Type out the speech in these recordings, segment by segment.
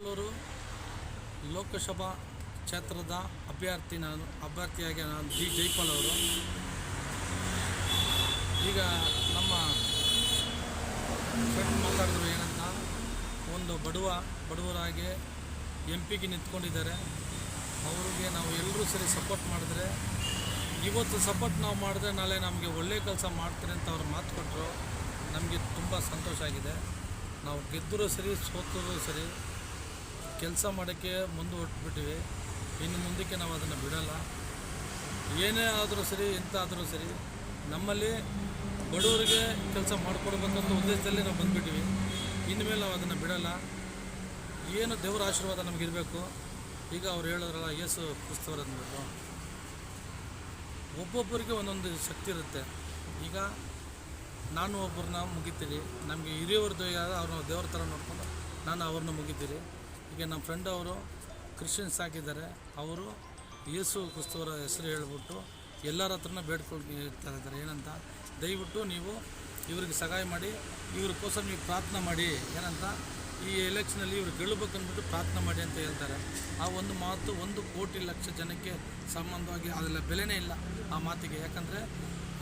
ಬೆಂಗಳೂರು ಲೋಕಸಭಾ ಕ್ಷೇತ್ರದ ಅಭ್ಯರ್ಥಿ ನಾನು, ಅಭ್ಯರ್ಥಿಯಾಗಿ ನಾನು ಜಿ ಜೈಪಾಲ್ ಅವರು. ಈಗ ನಮ್ಮ ಫ್ರೆಂಡ್ ಮಾತಾಡಿದ್ರು ಏನಂತ, ಒಂದು ಬಡವ, ಬಡವರಾಗಿ ಎಂ ಪಿಗೆ ನಿಂತ್ಕೊಂಡಿದ್ದಾರೆ. ಅವರಿಗೆ ನಾವು ಎಲ್ಲರೂ ಸರಿ ಸಪೋರ್ಟ್ ಮಾಡಿದ್ರೆ, ಇವತ್ತು ಸಪೋರ್ಟ್ ನಾವು ಮಾಡಿದ್ರೆ ನಾಳೆ ನಮಗೆ ಒಳ್ಳೆ ಕೆಲಸ ಮಾಡ್ತಾರೆ ಅಂತ ಅವ್ರು ಮಾತು ಕೊಟ್ಟರು ನಮಗೆ ತುಂಬ ಸಂತೋಷ ಆಗಿದೆ. ನಾವು ಗೆದ್ದರೂ ಸರಿ, ಸೋತರೂ ಸರಿ ಕೆಲಸ ಮಾಡೋಕ್ಕೆ ಮುಂದೆ ಇನ್ನು ಮುಂದಕ್ಕೆ ನಾವು ಅದನ್ನು ಬಿಡಲ್ಲ. ಏನೇ ಆದರೂ ಸರಿ ಎಂಥ ಆದರೂ ಸರಿ, ನಮ್ಮಲ್ಲಿ ಬಡವರಿಗೆ ಕೆಲಸ ಮಾಡಿಕೊಡ್ಬೇಕಂತ ಉದ್ದೇಶದಲ್ಲಿ ನಾವು ಬಂದುಬಿಟ್ಟಿವಿ. ಇನ್ಮೇಲೆ ನಾವು ಅದನ್ನು ಬಿಡಲ್ಲ. ಏನು ದೇವರ ಆಶೀರ್ವಾದ ನಮಗಿರಬೇಕು ಈಗ ಅವ್ರು ಹೇಳಿದ್ರಲ್ಲ, ಯೇಸು ಕ್ರಿಸ್ತವ್ರು ಒಬ್ಬೊಬ್ಬರಿಗೆ ಒಂದೊಂದು ಶಕ್ತಿ ಇರುತ್ತೆ. ಈಗ ನಾನು ಒಬ್ಬರನ್ನ ಮುಗಿತೀನಿ. ನಮಗೆ ಹಿರಿಯವ್ರದ್ದು ಯಾರು ಅವ್ರನ್ನ ದೇವ್ರ ಥರ ನೋಡ್ಕೊಂಡು ನಾನು ಅವ್ರನ್ನ ಮುಗಿತೀನಿ. ಈಗ ನಮ್ಮ ಫ್ರೆಂಡ್ ಅವರು ಕ್ರಿಶ್ಚಿಯನ್ಸ್ ಹಾಕಿದ್ದಾರೆ ಅವರು ಯೇಸು ಕ್ರಿಸ್ತವರ ಹೆಸರು ಹೇಳ್ಬಿಟ್ಟು ಎಲ್ಲರ ಹತ್ರನ ಬೇಡ್ಕೊಳ್ತಾ ಇದ್ದಾರೆ. ಏನಂತ? ದಯವಿಟ್ಟು ನೀವು ಇವ್ರಿಗೆ ಸಹಾಯ ಮಾಡಿ, ಇವ್ರಿಗೋಸ್ಕರ ನೀವು ಪ್ರಾರ್ಥನೆ ಮಾಡಿ. ಏನಂತ? ಈ ಎಲೆಕ್ಷನಲ್ಲಿ ಇವ್ರು ಗೆಲ್ಲಬೇಕಂದ್ಬಿಟ್ಟು ಪ್ರಾರ್ಥನೆ ಮಾಡಿ ಅಂತ ಹೇಳ್ತಾರೆ. ಆ ಒಂದು ಮಾತು ಒಂದು ಕೋಟಿ ಲಕ್ಷ ಜನಕ್ಕೆ ಸಂಬಂಧವಾಗಿ ಅದೆಲ್ಲ ಬೆಲೆನೇ ಇಲ್ಲ ಆ ಮಾತಿಗೆ. ಯಾಕಂದರೆ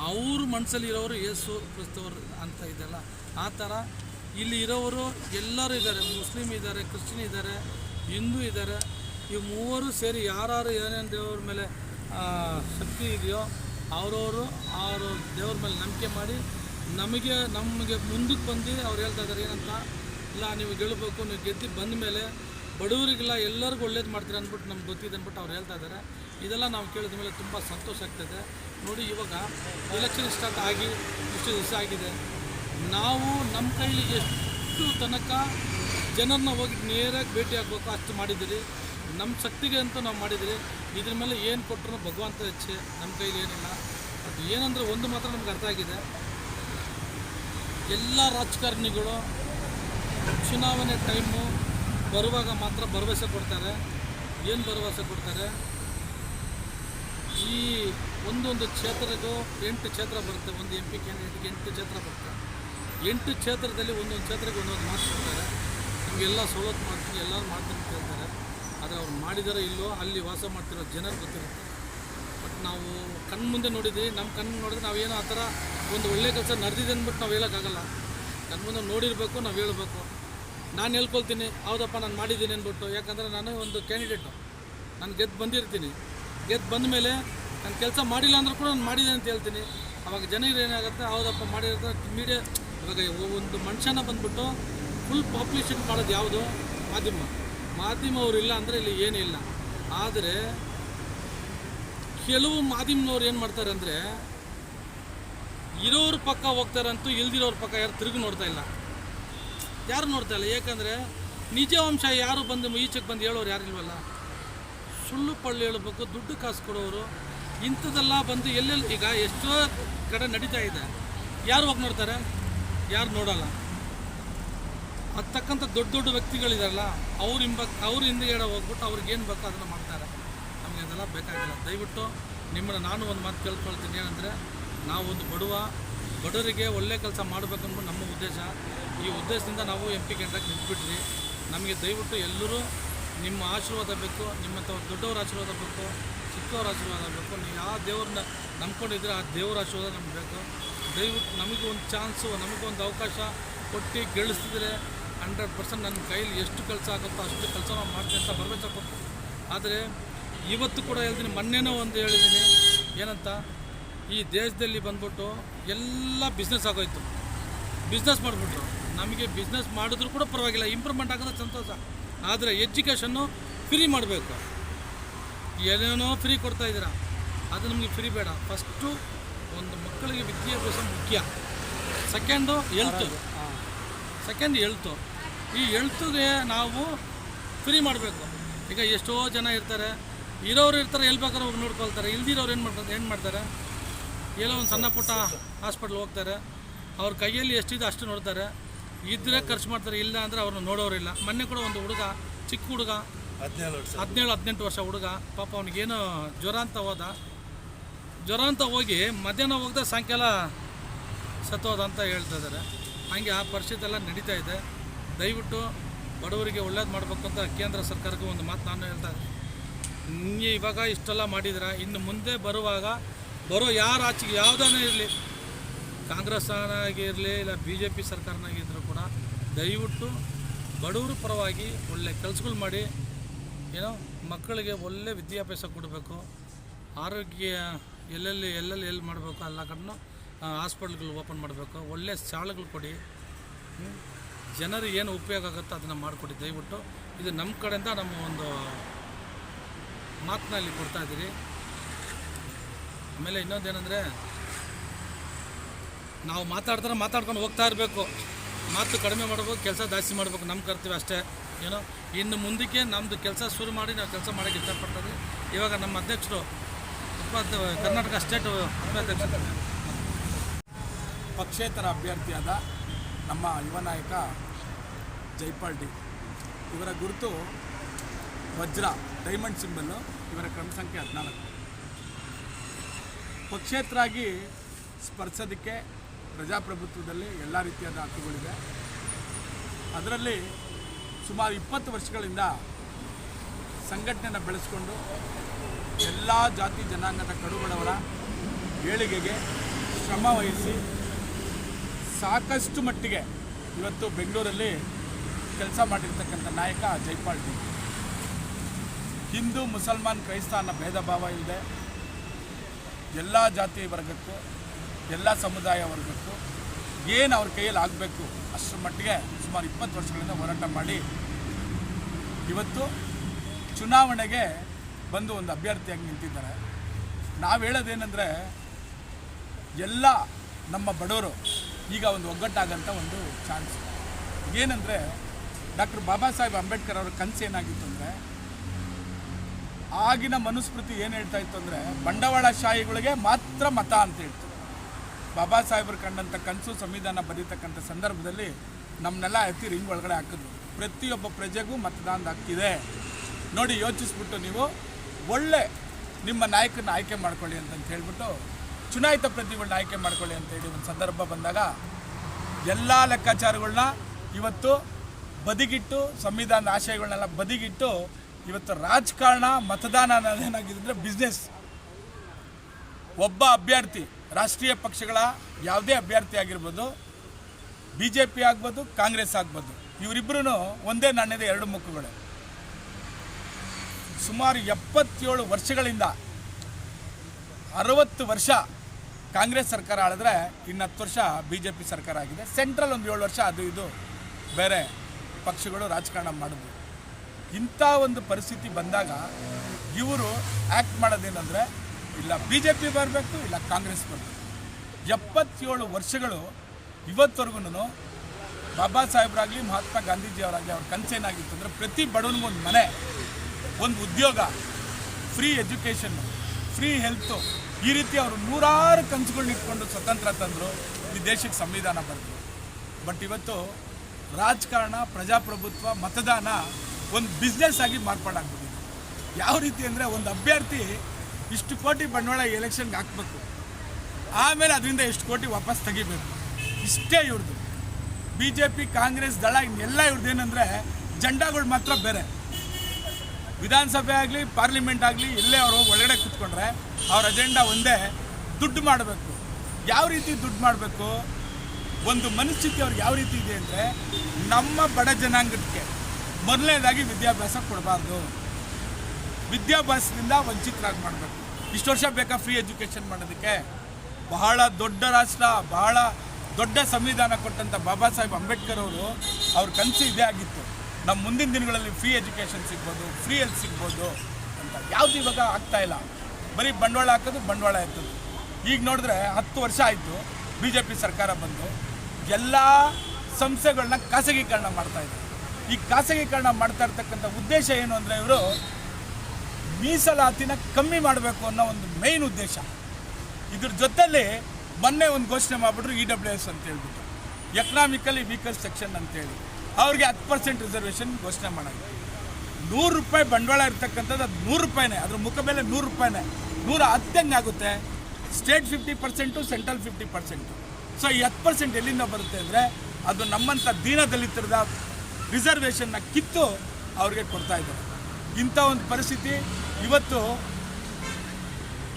ಅವ್ರ ಮನಸ್ಸಲ್ಲಿರೋರು ಯೇಸು ಕ್ರಿಸ್ತವರು ಅಂತ ಇದೆಲ್ಲ ಆ ಥರ ಇಲ್ಲಿ ಇರೋವರು ಎಲ್ಲರೂ ಇದ್ದಾರೆ. ಮುಸ್ಲಿಮ್ ಇದ್ದಾರೆ, ಕ್ರಿಶ್ಚಿಯನ್ ಇದ್ದಾರೆ, ಹಿಂದೂ ಇದ್ದಾರೆ. ಈ ಮೂವರು ಸೇರಿ ಯಾರು ಏನೇನು ದೇವ್ರ ಮೇಲೆ ಶಕ್ತಿ ಇದೆಯೋ ಅವರವರು ಅವ್ರ ದೇವ್ರ ಮೇಲೆ ನಂಬಿಕೆ ಮಾಡಿ ನಮಗೆ ನಮಗೆ ಮುಂದಕ್ಕೆ ಬಂದು ಅವ್ರು ಹೇಳ್ತಾ ಇದ್ದಾರೆ, ಏನಂತ? ಇಲ್ಲ, ನೀವು ಗೆಲ್ಲಬೇಕು, ನೀವು ಗೆದ್ದು ಬಂದ ಮೇಲೆ ಬಡವರಿಗೆಲ್ಲ ಎಲ್ಲರಿಗೂ ಒಳ್ಳೇದು ಮಾಡ್ತೀರಿ ಅಂದ್ಬಿಟ್ಟು ನಮ್ಗೆ ಗೊತ್ತಿದೆ ಅಂದ್ಬಿಟ್ಟು ಅವ್ರು ಹೇಳ್ತಾ ಇದ್ದಾರೆ. ಇದೆಲ್ಲ ನಾವು ಕೇಳಿದ ಮೇಲೆ ತುಂಬ ಸಂತೋಷ ಆಗ್ತದೆ. ನೋಡಿ, ಇವಾಗ ಎಲೆಕ್ಷನ್ ಸ್ಟಾರ್ಟ್ ಆಗಿ ಇಷ್ಟು ದಿವಸ ಆಗಿದೆ. ನಾವು ನಮ್ಮ ಕೈಲಿ ಎಷ್ಟು ತನಕ ಜನರನ್ನ ಹೋಗಿ ನೇರಾಗಿ ಭೇಟಿ ಆಗಬೇಕು ಅಷ್ಟು ಮಾಡಿದ್ದೀರಿ. ನಮ್ಮ ಶಕ್ತಿಗೆ ಅಂತ ನಾವು ಮಾಡಿದ್ದೀರಿ. ಇದ್ರ ಮೇಲೆ ಏನು ಕೊಟ್ಟರು ಭಗವಂತ ಹೆಚ್ಚೆ ನಮ್ಮ ಕೈಲಿ ಏನಿಲ್ಲ. ಅದು ಏನಂದರೆ ಒಂದು ಮಾತ್ರ ನಮ್ಗೆ ಅರ್ಥ ಆಗಿದೆ. ಎಲ್ಲ ರಾಜಕಾರಣಿಗಳು ಚುನಾವಣೆ ಟೈಮು ಬರುವಾಗ ಮಾತ್ರ ಭರವಸೆ ಕೊಡ್ತಾರೆ. ಏನು ಭರವಸೆ ಕೊಡ್ತಾರೆ? ಈ ಒಂದೊಂದು ಕ್ಷೇತ್ರದ್ದು ಎಂಟು ಕ್ಷೇತ್ರ ಬರುತ್ತೆ. ಒಂದು ಎಂ ಪಿ ಕ್ಯಾಂಡಿಡೇಟ್ಗೆ ಎಂಟು ಕ್ಷೇತ್ರ ಬರುತ್ತೆ. ಎಂಟು ಕ್ಷೇತ್ರದಲ್ಲಿ ಒಂದೊಂದು ಕ್ಷೇತ್ರಕ್ಕೆ ಒಂದೊಂದು ಮಾತು ಕೊಡ್ತಾರೆ. ನಿಮಗೆಲ್ಲ ಸವಲತ್ತು ಮಾಡ್ತೀನಿ ಎಲ್ಲರೂ ಮಾಡ್ತೀನಿ ಅಂತ ಹೇಳ್ತಾರೆ. ಆದರೆ ಅವ್ರು ಮಾಡಿದಾರೋ ಇಲ್ಲೋ ಅಲ್ಲಿ ವಾಸ ಮಾಡ್ತಿರೋ ಜನರು ಗೊತ್ತಿರುತ್ತೆ. ಬಟ್ ನಾವು ಕಣ್ಣು ಮುಂದೆ ನೋಡಿದ್ವಿ ನಮ್ಮ ಕಣ್ಣು ನೋಡಿದ್ರೆ ನಾವೇನೋ ಆ ಥರ ಒಂದು ಒಳ್ಳೆ ಕೆಲಸ ನಡೆದಿದೆ ಅಂದ್ಬಿಟ್ಟು ನಾವು ಹೇಳೋಕ್ಕಾಗಲ್ಲ. ಕಣ್ಣು ಮುಂದೆ ನೋಡಿರಬೇಕು, ನಾವು ಹೇಳಬೇಕು. ನಾನು ಹೇಳ್ಕೊಳ್ತೀನಿ, ಹೌದಪ್ಪ, ನಾನು ಮಾಡಿದ್ದೀನಿ ಅಂದ್ಬಿಟ್ಟು. ಯಾಕಂದರೆ ನಾನು ಒಂದು ಕ್ಯಾಂಡಿಡೇಟು ನಾನು ಗೆದ್ದು ಬಂದಿರ್ತೀನಿ. ಗೆದ್ದು ಬಂದ ಮೇಲೆ ನಾನು ಕೆಲಸ ಮಾಡಿಲ್ಲ ಅಂದ್ರೂ ಕೂಡ ನಾನು ಮಾಡಿದೆ ಅಂತ ಹೇಳ್ತೀನಿ. ಅವಾಗ ಜನರು ಏನಾಗುತ್ತೆ, ಹೌದಪ್ಪ ಮಾಡಿರ್ತಾರೆ ಮೀಡಿಯಾ ಇವಾಗ ಒಂದು ಮನುಷ್ಯನ ಬಂದ್ಬಿಟ್ಟು ಫುಲ್ ಪಾಪ್ಯುಲೇಷನ್ ಮಾಡೋದು ಯಾವುದು? ಮಾಧ್ಯಮ. ಮಾಧ್ಯಮವ್ರು ಇಲ್ಲ ಅಂದರೆ ಇಲ್ಲಿ ಏನೂ ಇಲ್ಲ. ಆದರೆ ಕೆಲವು ಮಾಧ್ಯಮದವ್ರು ಏನು ಮಾಡ್ತಾರೆ ಅಂದರೆ ಇರೋರ ಪಕ್ಕ ಹೋಗ್ತಾರಂತೂ ಇಲ್ದಿರೋರ ಪಕ್ಕ ಯಾರು ತಿರುಗಿ ನೋಡ್ತಾ ಇಲ್ಲ. ಯಾರು ನೋಡ್ತಾ ಇಲ್ಲ? ಯಾಕಂದರೆ ನಿಜವಂಶ ಯಾರು ಬಂದು ಈಚೆಗೆ ಬಂದು ಹೇಳೋರು ಯಾರು ಇಲ್ವಲ್ಲ? ಸುಳ್ಳು ಪಳ್ಳು ಹೇಳಬೇಕು, ದುಡ್ಡು ಕಾಸು ಕೊಡೋರು. ಇಂಥದ್ದೆಲ್ಲ ಬಂದು ಎಲ್ಲೆಲ್ಲಿ ಈಗ ಎಷ್ಟೋ ಕಡೆ ನಡೀತಾ ಇದೆ. ಯಾರು ಹೋಗಿ ನೋಡ್ತಾರೆ? ಯಾರು ನೋಡಲ್ಲ. ಹತ್ತಕ್ಕಂಥ ದೊಡ್ಡ ದೊಡ್ಡ ವ್ಯಕ್ತಿಗಳಿದಾರಲ್ಲ, ಅವ್ರ ಹಿಂಬ, ಅವ್ರ ಹಿಂದೆಗಡೆ ಹೋಗ್ಬಿಟ್ಟು ಅವ್ರಿಗೆ ಏನು ಬೇಕೋ ಅದನ್ನು ಮಾಡ್ತಾರೆ. ನಮಗೆ ಅದೆಲ್ಲ ಬೇಕಾಗಿಲ್ಲ. ದಯವಿಟ್ಟು ನಿಮ್ಮನ್ನು ನಾನು ಒಂದು ಮಾತು ಕೇಳ್ಕೊಳ್ತೀನಿ ಏನಂದರೆ ನಾವು ಒಂದು ಬಡವ, ಬಡವರಿಗೆ ಒಳ್ಳೆ ಕೆಲಸ ಮಾಡಬೇಕಂದ್ಬಿಟ್ಟು ನಮ್ಮ ಉದ್ದೇಶ. ಈ ಉದ್ದೇಶದಿಂದ ನಾವು ಎಂ ಪಿ ಕೆಂಡಕ್ಕೆ ನಿಂತ್ಬಿಟ್ರಿ ನಮಗೆ ದಯವಿಟ್ಟು ಎಲ್ಲರೂ ನಿಮ್ಮ ಆಶೀರ್ವಾದ ಬೇಕು ನಿಮ್ಮಂಥ ದೊಡ್ಡವ್ರ ಆಶೀರ್ವಾದ ಬೇಕು, ಚಿಕ್ಕವ್ರ ಆಶೀರ್ವಾದ ಬೇಕು. ನೀವು ಯಾವ ದೇವ್ರನ್ನ ನಂಬ್ಕೊಂಡಿದ್ರೆ ಆ ದೇವ್ರ ಆಶೀರ್ವಾದ ನಮ್ಗೆ ಬೇಕು. ದಯವಿಟ್ಟು ನಮಗೂ ಒಂದು ಚಾನ್ಸು ನಮಗೊಂದು ಅವಕಾಶ ಕೊಟ್ಟು ಗೆಲ್ಲಿಸಿದ್ರೆ ಹಂಡ್ರೆಡ್ ಪರ್ಸೆಂಟ್ ನನ್ನ ಕೈಲಿ ಎಷ್ಟು ಕೆಲಸ ಆಗುತ್ತೋ ಅಷ್ಟು ಕೆಲಸ ನಾವು ಮಾಡ್ತೀನಿ ಅಂತ ಭರವಸೆ ಕೊಟ್ಟು. ಆದರೆ ಇವತ್ತು ಕೂಡ ಹೇಳ್ತೀನಿ ಮೊನ್ನೆನೋ ಒಂದು ಹೇಳಿದ್ದೀನಿ. ಏನಂತ? ಈ ದೇಶದಲ್ಲಿ ಬಂದ್ಬಿಟ್ಟು ಎಲ್ಲ ಬಿಸ್ನೆಸ್ ಆಗೋಯ್ತು. ಬಿಸ್ನೆಸ್ ಮಾಡಿಬಿಟ್ರು. ನಮಗೆ ಬಿಸ್ನೆಸ್ ಮಾಡಿದ್ರು ಕೂಡ ಪರವಾಗಿಲ್ಲ. ಇಂಪ್ರೂವ್ಮೆಂಟ್ ಆಗೋದು ಸಂತೋಷ. ಆದರೆ ಎಜುಕೇಷನ್ನು ಫ್ರೀ ಮಾಡಬೇಕು. ಏನೇನೋ ಫ್ರೀ ಕೊಡ್ತಾ ಇದ್ದೀರಾ. ಅದು ನಮಗೆ ಫ್ರೀ ಬೇಡ. ಫಸ್ಟು ಒಂದು ಮಕ್ಕಳಿಗೆ ವಿದ್ಯಾಭ್ಯಾಸ ಮುಖ್ಯ. ಸೆಕೆಂಡು ಹೆಲ್ತ್ ಸೆಕೆಂಡ್ ಎಳ್ತು ಈ ಹೆಲ್ತ್ಗೆ ನಾವು ಫ್ರೀ ಮಾಡಬೇಕು. ಈಗ ಎಷ್ಟೋ ಜನ ಇರ್ತಾರೆ. ಇರೋರು ಇರ್ತಾರೆ ಎಲ್ಲಿ ಬೇಕಾದ್ರೂ ಹೋಗಿ ನೋಡ್ಕೊಳ್ತಾರೆ. ಇಲ್ದಿರೋರು ಏನು ಮಾಡ್ತಾರೆ ಏನು ಮಾಡ್ತಾರೆ? ಎಲ್ಲೋ ಒಂದು ಸಣ್ಣ ಪುಟ್ಟ ಹಾಸ್ಪಿಟ್ಲ್ ಹೋಗ್ತಾರೆ. ಅವ್ರ ಕೈಯಲ್ಲಿ ಎಷ್ಟಿದೆ ಅಷ್ಟು ನೋಡ್ತಾರೆ. ಇದ್ದರೆ ಖರ್ಚು ಮಾಡ್ತಾರೆ ಇಲ್ಲ ಅಂದರೆ ಅವ್ರನ್ನ ನೋಡೋರಿಲ್ಲ ಮೊನ್ನೆ ಕೂಡ ಒಂದು ಹುಡುಗ ಚಿಕ್ಕ ಹುಡುಗ ಹದಿನೇಳು ವರ್ಷ. ಹದಿನೇಳು ಹದಿನೆಂಟು ವರ್ಷ ಹುಡುಗ ಪಾಪ ಅವನಿಗೇನು ಜ್ವರ ಅಂತ ಹೋದ. ಜ್ವರ ಅಂತ ಹೋಗಿ ಮಧ್ಯಾಹ್ನ ಹೋಗ್ದೆ ಸಾಯಂಕಾಲ ಸತ್ತೋದ ಅಂತ ಹೇಳ್ತಾ ಇದ್ದಾರೆ. ಹಾಗೆ ಆ ಪರಿಸ್ಥಿತಿ ಎಲ್ಲ ನಡೀತಾ ಇದೆ. ದಯವಿಟ್ಟು ಬಡವರಿಗೆ ಒಳ್ಳೇದು ಮಾಡಬೇಕು ಅಂತ ಕೇಂದ್ರ ಸರ್ಕಾರಕ್ಕೂ ಒಂದು ಮಾತು ನಾನು ಹೇಳ್ತಾ ಇದ್ದೀನಿ. ನೀವು ಇವಾಗ ಇಷ್ಟೆಲ್ಲ ಮಾಡಿದ್ರ ಇನ್ನು ಮುಂದೆ ಬರುವಾಗ ಬರೋ ಯಾರು ಆಚೆಗೆ ಯಾವುದನ್ನೇ ಇರಲಿ ಕಾಂಗ್ರೆಸ್ ಆಗಿರಲಿ ಇಲ್ಲ ಬಿ ಜೆ ಪಿ ಸರ್ಕಾರನಾಗಿದ್ದರೂ ಕೂಡ ದಯವಿಟ್ಟು ಬಡವರ ಪರವಾಗಿ ಒಳ್ಳೆ ಕೆಲಸಗಳು ಮಾಡಿ, ಏನೋ ಮಕ್ಕಳಿಗೆ ಒಳ್ಳೆ ವಿದ್ಯಾಭ್ಯಾಸ ಕೊಡಬೇಕು, ಆರೋಗ್ಯ ಎಲ್ಲೆಲ್ಲಿ ಎಲ್ಲೆಲ್ಲಿ ಎಲ್ಲಿ ಮಾಡಬೇಕು ಎಲ್ಲ ಕಡೆನೂ ಹಾಸ್ಪಿಟ್ಲ್ಗಳು ಓಪನ್ ಮಾಡಬೇಕು. ಒಳ್ಳೆ ಸ್ಥಳಗಳು ಕೊಡಿ. ಜನರಿಗೆ ಏನು ಉಪಯೋಗ ಆಗುತ್ತೋ ಅದನ್ನು ಮಾಡಿಕೊಡಿ. ದಯವಿಟ್ಟು ಇದು ನಮ್ಮ ಕಡೆಯಿಂದ ನಮ್ಮ ಒಂದು ಮಾತನ್ನ ಇಲ್ಲಿ ಕೊಡ್ತಾ ಇದ್ದೀರಿ. ಆಮೇಲೆ ಇನ್ನೊಂದೇನೆಂದರೆ, ನಾವು ಮಾತಾಡ್ತಾರೆ ಮಾತಾಡ್ಕೊಂಡು ಹೋಗ್ತಾ ಇರಬೇಕು. ಮಾತು ಕಡಿಮೆ ಮಾಡಬೇಕು, ಕೆಲಸ ಜಾಸ್ತಿ ಮಾಡಬೇಕು. ನಮ್ಮ ಕರ್ತೀವಿ ಅಷ್ಟೇ. ಏನೋ, ಇನ್ನು ಮುಂದಕ್ಕೆ ನಮ್ಮದು ಕೆಲಸ ಶುರು ಮಾಡಿ ನಾವು ಕೆಲಸ ಮಾಡೋಕ್ಕೆ ಇಷ್ಟಪಡ್ತೀವಿ ಇವಾಗ ನಮ್ಮ ಅಧ್ಯಕ್ಷರು ಉಪಾಧ್ಯ ಕರ್ನಾಟಕ ಸ್ಟೇಟ್ ಅಭ್ಯರ್ಥಿ ಪಕ್ಷೇತರ ಅಭ್ಯರ್ಥಿಯಾದ ನಮ್ಮ ಯುವ ನಾಯಕ ಜೈಪಾಲ್ ಡಿ. ಇವರ ಗುರುತು ವಜ್ರ ಡೈಮಂಡ್ ಸಿಂಬಲ್ಲು ಇವರ ಕ್ರಮ ಸಂಖ್ಯೆ ಹದಿನಾಲ್ಕು. ಪಕ್ಷೇತರಾಗಿ ಸ್ಪರ್ಶೋದಕ್ಕೆ ಪ್ರಜಾಪ್ರಭುತ್ವದಲ್ಲಿ ಎಲ್ಲ ರೀತಿಯಾದ ಹಕ್ಕುಗಳಿವೆ. ಅದರಲ್ಲಿ ಸುಮಾರು ಇಪ್ಪತ್ತು ವರ್ಷಗಳಿಂದ ಸಂಘಟನೆಯನ್ನು ಬೆಳೆಸ್ಕೊಂಡು ಎಲ್ಲ ಜಾತಿ ಜನಾಂಗದ ಕಡುಬಡವರ ಏಳಿಗೆಗೆ ಶ್ರಮ ವಹಿಸಿ ಸಾಕಷ್ಟು ಮಟ್ಟಿಗೆ ಇವತ್ತು ಬೆಂಗಳೂರಲ್ಲಿ ಕೆಲಸ ಮಾಡಿರ್ತಕ್ಕಂಥ ನಾಯಕ ಜೈಪಾಲ್ ಡಿ ಹಿಂದೂ ಮುಸಲ್ಮಾನ್ ಕ್ರೈಸ್ತ ಅನ್ನೋ ಭೇದ ಭಾವ ಇಲ್ಲದೆ ಎಲ್ಲ ಜಾತಿ ವರ್ಗಕ್ಕೂ, ಎಲ್ಲ ಸಮುದಾಯ ವರ್ಗಕ್ಕೂ ಏನು ಅವ್ರ ಕೈಯಲ್ಲಿ ಆಗಬೇಕು ಅಷ್ಟರ ಮಟ್ಟಿಗೆ ಸುಮಾರು ಇಪ್ಪತ್ತು ವರ್ಷಗಳಿಂದ ಹೋರಾಟ ಮಾಡಿ ಇವತ್ತು ಚುನಾವಣೆಗೆ ಬಂದು ಒಂದು ಅಭ್ಯರ್ಥಿಯಾಗಿ ನಿಂತಿದ್ದಾರೆ. ನಾವು ಹೇಳೋದೇನೆಂದರೆ, ಎಲ್ಲ ನಮ್ಮ ಬಡವರು ಈಗ ಒಂದು ಒಗ್ಗಟ್ಟಾಗಂಥ ಒಂದು ಚಾನ್ಸ್ ಏನಂದರೆ, ಡಾಕ್ಟರ್ ಬಾಬಾ ಸಾಹೇಬ್ ಅಂಬೇಡ್ಕರ್ ಅವರ ಕನಸು ಏನಾಗಿತ್ತು ಅಂದರೆ, ಆಗಿನ ಮನುಸ್ಮೃತಿ ಏನು ಹೇಳ್ತಾ ಇತ್ತು ಅಂದರೆ ಬಂಡವಾಳಶಾಹಿಗಳಿಗೆ ಮಾತ್ರ ಮತ ಅಂತ ಹೇಳ್ತು. ಬಾಬಾ ಸಾಹೇಬರು ಕಂಡಂಥ ಕನಸು, ಸಂವಿಧಾನ ಬರೀತಕ್ಕಂಥ ಸಂದರ್ಭದಲ್ಲಿ ನಮ್ಮನ್ನೆಲ್ಲ ಎತ್ತಿ ರಿಂಗ್ ಒಳಗಡೆ ಹಾಕಿದ್ರು ಪ್ರತಿಯೊಬ್ಬ ಪ್ರಜೆಗೂ ಮತದಾನದ ಹಕ್ಕಿದೆ. ನೋಡಿ ಯೋಚಿಸ್ಬಿಟ್ಟು ನೀವು ಒಳ್ಳೆ ನಿಮ್ಮ ನಾಯಕನ ಆಯ್ಕೆ ಮಾಡ್ಕೊಳ್ಳಿ ಅಂತಂತ ಹೇಳ್ಬಿಟ್ಟು ಚುನಾಯಿತ ಪ್ರತಿಗಳನ್ನ ಆಯ್ಕೆ ಮಾಡ್ಕೊಳ್ಳಿ ಅಂತ ಹೇಳಿ ಒಂದು ಸಂದರ್ಭ ಬಂದಾಗ ಎಲ್ಲ ಲೆಕ್ಕಾಚಾರಗಳನ್ನ ಇವತ್ತು ಬದಿಗಿಟ್ಟು ಸಂವಿಧಾನದ ಆಶಯಗಳನ್ನೆಲ್ಲ ಬದಿಗಿಟ್ಟು ಇವತ್ತು ರಾಜಕಾರಣ, ಮತದಾನ ಅನ್ನೋದೇನಾಗಿದೆ ಅಂದರೆ ಬಿಸ್ನೆಸ್ ಒಬ್ಬ ಅಭ್ಯರ್ಥಿ, ರಾಷ್ಟ್ರೀಯ ಪಕ್ಷಗಳ ಯಾವುದೇ ಅಭ್ಯರ್ಥಿ ಆಗಿರ್ಬೋದು ಬಿ ಜೆ ಪಿ ಆಗ್ಬೋದು, ಕಾಂಗ್ರೆಸ್ ಆಗ್ಬೋದು ಇವರಿಬ್ಬರೂ ಒಂದೇ ನಾಣ್ಯದ ಎರಡು ಮುಖಗಳು. ಸುಮಾರು ಎಪ್ಪತ್ತೇಳು ವರ್ಷಗಳಿಂದ ಅರವತ್ತು ವರ್ಷ ಕಾಂಗ್ರೆಸ್ ಸರ್ಕಾರ ಆಳಿದ್ರೆ ಇನ್ನು ಹತ್ತು ವರ್ಷ ಬಿ ಜೆ ಪಿ ಸರ್ಕಾರ ಆಗಿದೆ. ಸೆಂಟ್ರಲ್ ಒಂದು ಏಳು ವರ್ಷ ಅದು ಇದು ಬೇರೆ ಪಕ್ಷಗಳು ರಾಜಕಾರಣ ಮಾಡಿದ್ವು ಇಂಥ ಒಂದು ಪರಿಸ್ಥಿತಿ ಬಂದಾಗ ಇವರು ಆ್ಯಕ್ಟ್ ಮಾಡೋದೇನೆಂದರೆ ಇಲ್ಲ ಬಿ ಜೆ ಪಿ ಬರಬೇಕು, ಇಲ್ಲ ಕಾಂಗ್ರೆಸ್ ಬರಬೇಕು. ಎಪ್ಪತ್ತೇಳು ವರ್ಷಗಳು ಇವತ್ತವರೆಗೂ ಬಾಬಾ ಸಾಹೇಬ್ರಾಗಲಿ, ಮಹಾತ್ಮ ಗಾಂಧೀಜಿಯವರಾಗಲಿ ಅವ್ರ ಕನಸೇನಾಗಿತ್ತು ಅಂದರೆ ಪ್ರತಿ ಬಡವನಿಗೂ ಒಂದು ಮನೆ. ಒಂದು ಉದ್ಯೋಗ ಫ್ರೀ ಎಜುಕೇಷನ್ನು ಫ್ರೀ ಹೆಲ್ತು ಈ ರೀತಿ ಅವರು ನೂರಾರು ಕನಸುಗಳನ್ನ ಇಟ್ಕೊಂಡು ಸ್ವತಂತ್ರ ತಂದರು, ಈ ದೇಶಕ್ಕೆ ಸಂವಿಧಾನ ಬರೆದರು ಬಟ್ ಇವತ್ತು ರಾಜಕಾರಣ, ಪ್ರಜಾಪ್ರಭುತ್ವ, ಮತದಾನ ಒಂದು ಬಿಸ್ನೆಸ್ ಆಗಿ ಮಾರ್ಪಾಡಾಗ್ಬಿಟ್ಟಿದೆ. ಯಾವ ರೀತಿ ಅಂದರೆ ಒಂದು ಅಭ್ಯರ್ಥಿ ಇಷ್ಟು ಕೋಟಿ ಬಂಡವಾಳ ಎಲೆಕ್ಷನ್ಗೆ ಹಾಕ್ಬೇಕು. ಆಮೇಲೆ ಅದರಿಂದ ಎಷ್ಟು ಕೋಟಿ ವಾಪಸ್ ತೆಗಿಬೇಕು. ಇಷ್ಟೇ ಇವ್ರದ್ದು ಬಿ ಜೆ ಪಿ ಕಾಂಗ್ರೆಸ್, ದಳ ಇನ್ನೆಲ್ಲ ಇವ್ರದ್ದು ಏನಂದರೆ ಜಂಡಾಗಳು ಮಾತ್ರ ಬೇರೆ. ವಿಧಾನಸಭೆ ಆಗಲಿ ಪಾರ್ಲಿಮೆಂಟ್ ಆಗಲಿ ಎಲ್ಲೇ ಅವರು ಒಳಗಡೆ ಕೂತ್ಕೊಂಡ್ರೆ ಅವ್ರ ಅಜೆಂಡಾ ಒಂದೇ, ದುಡ್ಡು ಮಾಡಬೇಕು. ಯಾವ ರೀತಿ ದುಡ್ಡು ಮಾಡಬೇಕು? ಒಂದು ಮನಸ್ಥಿತಿ ಅವ್ರಿಗೆ ಯಾವ ರೀತಿ ಇದೆ ಅಂದರೆ ನಮ್ಮ ಬಡ ಜನಾಂಗಕ್ಕೆ ಮೊದಲನೇದಾಗಿ ವಿದ್ಯಾಭ್ಯಾಸ ಕೊಡಬಾರ್ದು. ವಿದ್ಯಾಭ್ಯಾಸದಿಂದ ವಂಚಿತರಾಗಿ ಮಾಡಬೇಕು. ಇಷ್ಟು ವರ್ಷ ಬೇಕಾ ಫ್ರೀ ಎಜುಕೇಷನ್ ಮಾಡೋದಕ್ಕೆ? ಬಹಳ ದೊಡ್ಡ ರಾಷ್ಟ್ರ, ಬಹಳ ದೊಡ್ಡ ಸಂವಿಧಾನ ಕೊಟ್ಟಂಥ ಬಾಬಾ ಸಾಹೇಬ್ ಅಂಬೇಡ್ಕರ್ ಅವರು ಅವ್ರ ಕನಸು ಇದೇ ಆಗಿತ್ತು. ನಮ್ಮ ಮುಂದಿನ ದಿನಗಳಲ್ಲಿ ಫ್ರೀ ಎಜುಕೇಷನ್ ಸಿಗ್ಬೋದು ಫ್ರೀ ಹೆಲ್ತ್ ಸಿಗ್ಬೋದು ಅಂತ. ಯಾವುದು ಇವಾಗ ಆಗ್ತಾ ಇಲ್ಲ. ಬರೀ ಬಂಡವಾಳ ಹಾಕೋದು, ಬಂಡವಾಳ ಎತ್ತದು. ಈಗ ನೋಡಿದ್ರೆ ಹತ್ತು ವರ್ಷ ಆಯಿತು ಬಿ ಜೆ ಪಿ ಸರ್ಕಾರ ಬಂದು ಎಲ್ಲ ಸಂಸ್ಥೆಗಳನ್ನ ಖಾಸಗೀಕರಣ ಮಾಡ್ತಾ ಇದ್ದಾರೆ ಈ ಖಾಸಗೀಕರಣ ಮಾಡ್ತಾ ಇರ್ತಕ್ಕಂಥ ಉದ್ದೇಶ ಏನು ಅಂದರೆ ಇವರು ಮೀಸಲಾತಿನ ಕಮ್ಮಿ ಮಾಡಬೇಕು ಅನ್ನೋ ಒಂದು ಮೇಯ್ನ್ ಉದ್ದೇಶ. ಇದ್ರ ಜೊತೆಯಲ್ಲಿ ಮೊನ್ನೆ ಒಂದು ಘೋಷಣೆ ಮಾಡಿಬಿಟ್ರು ಇ ಡಬ್ಲ್ಯೂ ಎಸ್ ಅಂತ ಹೇಳ್ಬಿಟ್ಟು. ಎಕನಾಮಿಕಲಿ ವೀಕಲ್ ಸೆಕ್ಷನ್ ಅಂತೇಳಿ. ಅವ್ರಿಗೆ ಹತ್ತು ಪರ್ಸೆಂಟ್ ರಿಸರ್ವೇಷನ್ ಘೋಷಣೆ ಮಾಡೋದು. ನೂರು ರೂಪಾಯಿ ಬಂಡವಾಳ ಇರ್ತಕ್ಕಂಥದ್ದು ಅದು ನೂರು ರೂಪಾಯಿನೇ. ಅದ್ರ ಮುಖ ಮೇಲೆ ನೂರು ರೂಪಾಯಿನೇ. ನೂರ ಹತ್ತಂಗೆ ಆಗುತ್ತೆ? State fifty percent central fifty percent so ಈ ಹತ್ತು ಪರ್ಸೆಂಟ್ ಎಲ್ಲಿಂದ ಬರುತ್ತೆ ಅಂದರೆ, ಅದು ನಮ್ಮಂಥ ದೀನ ದಲಿತರದ ರಿಸರ್ವೇಷನ್ನ ಕಿತ್ತು ಅವ್ರಿಗೆ ಕೊಡ್ತಾ ಇದ್ದಾರೆ. ಇಂಥ ಒಂದು ಪರಿಸ್ಥಿತಿ. ಇವತ್ತು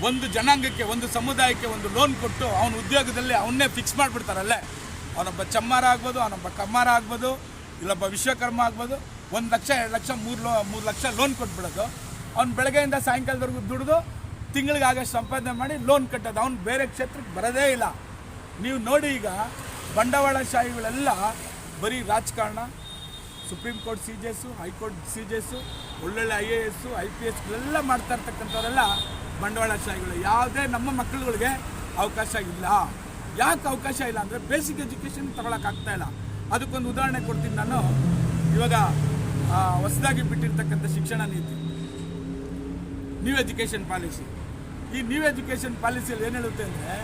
ಒಂದು ಜನಾಂಗಕ್ಕೆ, ಒಂದು ಸಮುದಾಯಕ್ಕೆ ಒಂದು ಲೋನ್ ಕೊಟ್ಟು ಅವನ ಉದ್ಯೋಗದಲ್ಲಿ ಅವನ್ನೇ ಫಿಕ್ಸ್ ಮಾಡಿಬಿಡ್ತಾರಲ್ಲೇ. ಅವನೊಬ್ಬ ಚಮ್ಮಾರ ಆಗ್ಬೋದು, ಅವನೊಬ್ಬ ಕಮ್ಮಾರ ಆಗ್ಬೋದು. ಇಲ್ಲೊಬ್ಬ ವಿಶ್ವಕರ್ಮ ಆಗ್ಬೋದು, ಒಂದು ಲಕ್ಷ, ಎರಡು ಲಕ್ಷ, ಮೂರು ಲೋ, ಮೂರು ಲಕ್ಷ ಲೋನ್ ಕೊಟ್ಬಿಡೋದು. ಅವ್ನು ಬೆಳಗ್ಗೆಯಿಂದ ಸಾಯಂಕಾಲದವರೆಗೂ ದುಡಿದು ತಿಂಗಳಿಗೆ ಆಗಷ್ಟು ಸಂಪಾದನೆ ಮಾಡಿ ಲೋನ್ ಕಟ್ಟೋದು. ಅವ್ನು ಬೇರೆ ಕ್ಷೇತ್ರಕ್ಕೆ ಬರೋದೇ ಇಲ್ಲ. ನೀವು ನೋಡಿ ಈಗ ಬಂಡವಾಳಶಾಹಿಗಳೆಲ್ಲ ಬರೀ ರಾಜಕಾರಣ, supreme court C G S high court C G S ಒಳ್ಳೊಳ್ಳೆ I A S, I P ಎಸ್ಗಳೆಲ್ಲ ಮಾಡ್ತಾ ಇರ್ತಕ್ಕಂಥವರೆಲ್ಲ ಬಂಡವಾಳಶಾಹಿಗಳು ಯಾವುದೇ ನಮ್ಮ ಮಕ್ಕಳುಗಳಿಗೆ ಅವಕಾಶ ಇಲ್ಲ. ಯಾಕೆ ಅವಕಾಶ ಇಲ್ಲ ಅಂದರೆ ಬೇಸಿಕ್ ಎಜುಕೇಷನ್ ತಗೊಳಕ್ಕಾಗ್ತಾ ಇಲ್ಲ. ಅದಕ್ಕೊಂದು ಉದಾಹರಣೆ ಕೊಡ್ತೀನಿ ನಾನು. ಇವಾಗ ಹೊಸದಾಗಿ ಬಿಟ್ಟಿರ್ತಕ್ಕಂಥ ಶಿಕ್ಷಣ ನೀತಿ. ನ್ಯೂ ಎಜುಕೇಷನ್ ಪಾಲಿಸಿ ಈ ನ್ಯೂ ಎಜುಕೇಷನ್ ಪಾಲಿಸಿಯಲ್ಲಿ ಏನು ಹೇಳುತ್ತೆ ಅಂದರೆ,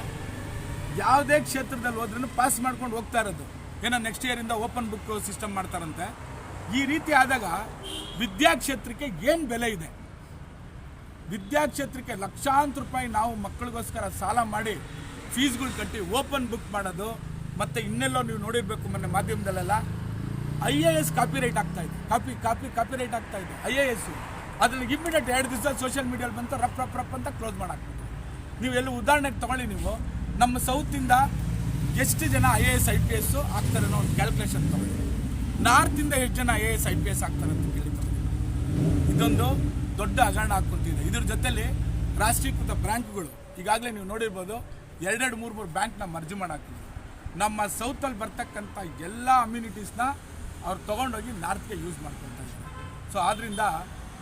ಯಾವುದೇ ಕ್ಷೇತ್ರದಲ್ಲಿ ಹೋದ್ರೂ ಪಾಸ್ ಮಾಡ್ಕೊಂಡು ಹೋಗ್ತಾ ಇರೋದು. ಏನೋ ನೆಕ್ಸ್ಟ್ ಇಯರಿಂದ ಓಪನ್ ಬುಕ್ ಸಿಸ್ಟಮ್ ಮಾಡ್ತಾರಂತೆ. ಈ ರೀತಿ ಆದಾಗ ವಿದ್ಯಾಕ್ಷೇತ್ರಕ್ಕೆ ಏನು ಬೆಲೆ ಇದೆ? ವಿದ್ಯಾಕ್ಷೇತ್ರಕ್ಕೆ ಲಕ್ಷಾಂತರ ರೂಪಾಯಿ ನಾವು ಮಕ್ಕಳಿಗೋಸ್ಕರ ಸಾಲ ಮಾಡಿ ಫೀಸ್ಗಳು ಕಟ್ಟಿ ಓಪನ್ ಬುಕ್ ಮಾಡೋದು ಮತ್ತು ಇನ್ನೆಲ್ಲೋ ನೀವು ನೋಡಿರಬೇಕು ಮೊನ್ನೆ ಮಾಧ್ಯಮದಲ್ಲೆಲ್ಲ I A S copy right ಆಗ್ತಾ ಕಾಪಿ ಕಾಪಿ ಕಾಪಿ ರೈಟ್ ಆಗ್ತಾ ಇದೆ. ಐ ಎ ಎಸ್ಸು ಅದ್ರಲ್ಲಿ ಇಮಿಡಿಯೇಟ್ ಎರಡು ದಿವಸ ಸೋಷಿಯಲ್ ಮೀಡಿಯಲ್ಲಿ ಬಂತು, ರಪ್ ರಪ್ ರಪ್ ಅಂತ ಕ್ಲೋಸ್ ಮಾಡಾಕ್ಬಿಟ್ಟು ನೀವು ಎಲ್ಲ ಉದಾಹರಣೆಗೆ ತಗೊಳ್ಳಿ ನೀವು. ನಮ್ಮ ಸೌತಿಂದ ಎಷ್ಟು ಜನ I A S I P S ಆಗ್ತಾರೆ ಅನ್ನೋ ಒಂದು ಕ್ಯಾಲ್ಕುಲೇಷನ್ ತಗೊಳ್ಳಿ. ನಾರ್ತಿಂದ ಎಷ್ಟು ಜನ I A S I P S ಆಗ್ತಾರೆ ಅಂತ ಕೇಳಿ ಇದೊಂದು ದೊಡ್ಡ ಹಗರಣ ಹಾಕ್ಕೊಂತಿದೆ ಇದ್ರ ಜೊತೆಲಿ ರಾಷ್ಟ್ರೀಕೃತ ಬ್ಯಾಂಕ್ಗಳು, ಈಗಾಗಲೇ ನೀವು ನೋಡಿರ್ಬೋದು, ಎರಡೆರಡು ಮೂರು ಮೂರು ಬ್ಯಾಂಕ್ನ ಮರ್ಜಿ ಮಾಡಾಕಿದ್ರು ನಮ್ಮ ಸೌತಲ್ಲಿ ಬರ್ತಕ್ಕಂಥ ಎಲ್ಲ ಅಮ್ಯುನಿಟೀಸ್ನ ಅವ್ರು ತೊಗೊಂಡೋಗಿ ನಾರ್ತ್ಗೆ ಯೂಸ್ ಮಾಡ್ಕೊಳ್ತಾ ಇದ್ದಾರೆ. ಸೊ ಆದ್ದರಿಂದ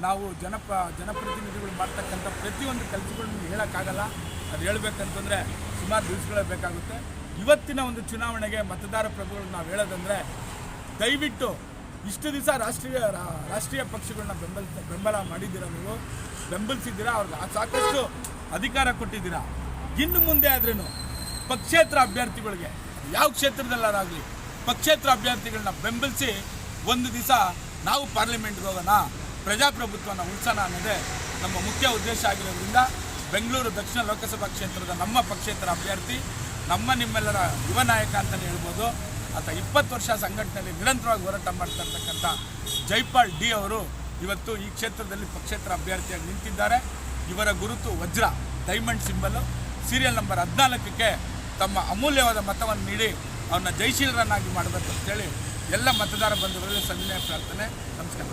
ನಾವು ಜನಪ, ಜನಪ್ರತಿನಿಧಿಗಳು ಮಾಡ್ತಕ್ಕಂಥ ಪ್ರತಿಯೊಂದು ಕೆಲಸಗಳನ್ನ ಹೇಳೋಕ್ಕಾಗಲ್ಲ. ಅದು ಹೇಳಬೇಕಂತಂದರೆ ಸುಮಾರು ದಿವಸಗಳೇ ಬೇಕಾಗುತ್ತೆ. ಇವತ್ತಿನ ಒಂದು ಚುನಾವಣೆಗೆ ಮತದಾರ ಪ್ರಭುಗಳು ನಾವು ಹೇಳೋದಂದರೆ ದಯವಿಟ್ಟು ಇಷ್ಟು ದಿವಸ ರಾಷ್ಟ್ರೀಯ ರಾಷ್ಟ್ರೀಯ ಪಕ್ಷಗಳನ್ನ ಬೆಂಬಲ ಬೆಂಬಲ ಮಾಡಿದ್ದೀರಾ ನೀವು? ಬೆಂಬಲಿಸಿದ್ದೀರಾ? ಅವ್ರಿಗೆ ಸಾಕಷ್ಟು ಅಧಿಕಾರ ಕೊಟ್ಟಿದ್ದೀರಾ? ಇನ್ನು ಮುಂದೆ ಆದ್ರೂ ಪಕ್ಷೇತರ ಅಭ್ಯರ್ಥಿಗಳಿಗೆ ಯಾವ ಕ್ಷೇತ್ರದಲ್ಲಾಗಲಿ ಪಕ್ಷೇತರ ಅಭ್ಯರ್ಥಿಗಳನ್ನ ಬೆಂಬಲಿಸಿ ಒಂದು ದಿವಸ ನಾವು ಪಾರ್ಲಿಮೆಂಟ್ಗೆ ಹೋಗೋಣ, ಪ್ರಜಾಪ್ರಭುತ್ವನ ಉಳಿಸೋಣ ಅನ್ನೋದೇ ನಮ್ಮ ಮುಖ್ಯ ಉದ್ದೇಶ ಆಗಿರೋದ್ರಿಂದ ಬೆಂಗಳೂರು ದಕ್ಷಿಣ ಲೋಕಸಭಾ ಕ್ಷೇತ್ರದ ನಮ್ಮ ಪಕ್ಷೇತರ ಅಭ್ಯರ್ಥಿ, ನಮ್ಮ ನಿಮ್ಮೆಲ್ಲರ ಯುವ ನಾಯಕ ಅಂತಲೇ ಹೇಳ್ಬೋದು. ಆತ ಇಪ್ಪತ್ತು ವರ್ಷ ಸಂಘಟನೆಯಲ್ಲಿ ನಿರಂತರವಾಗಿ ಹೋರಾಟ ಮಾಡ್ತಾ ಜೈಪಾಲ್ ಡಿ ಅವರು ಇವತ್ತು ಈ ಕ್ಷೇತ್ರದಲ್ಲಿ ಪಕ್ಷೇತರ ಅಭ್ಯರ್ಥಿಯಾಗಿ ನಿಂತಿದ್ದಾರೆ. ಇವರ ಗುರುತು ವಜ್ರ ಡೈಮಂಡ್ ಸಿಂಬಲು ಸೀರಿಯಲ್ ನಂಬರ್ ಹದಿನಾಲ್ಕಕ್ಕೆ ತಮ್ಮ ಅಮೂಲ್ಯವಾದ ಮತವನ್ನು ನೀಡಿ ಅವನ್ನ ಜಯಶೀಲರನ್ನಾಗಿ ಮಾಡಬೇಕು ಅಂತೇಳಿ ಎಲ್ಲ ಮತದಾರ ಬಂಧುಗಳಲ್ಲಿ ಸಂಜನೆ ಪ್ರಾರ್ಥನೆ ನಮಸ್ಕಾರ.